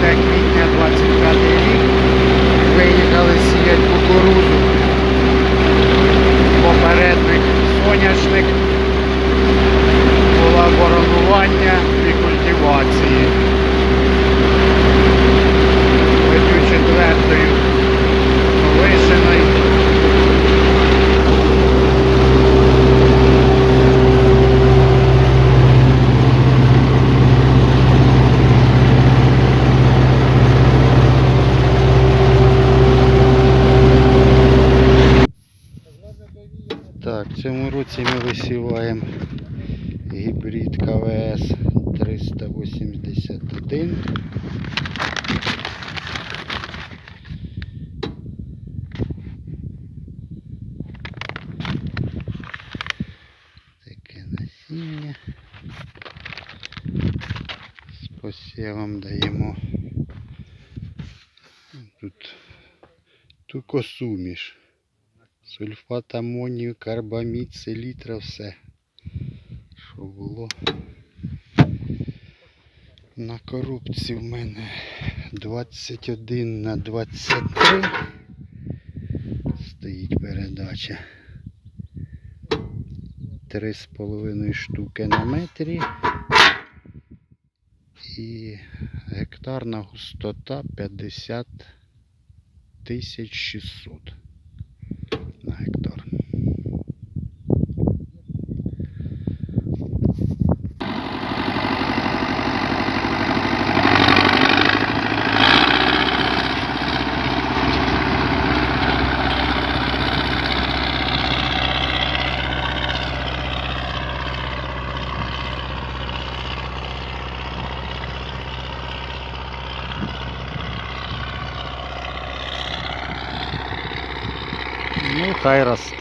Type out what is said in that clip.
квітня 25 рік. Виїхали сіять кукурузу. Попередник соняшник. В цьому році ми висіваємо гібрид КВС 381. Таке насіння. З посівом даємо тут тукосуміш. Сульфат амонію, карбамід, селітра, все. Що було? На коробці в мене 21 на 23. Стоїть передача. 3,5 штуки на метрі. І гектарна густота 50 тисяч 600 Ну, хай росте.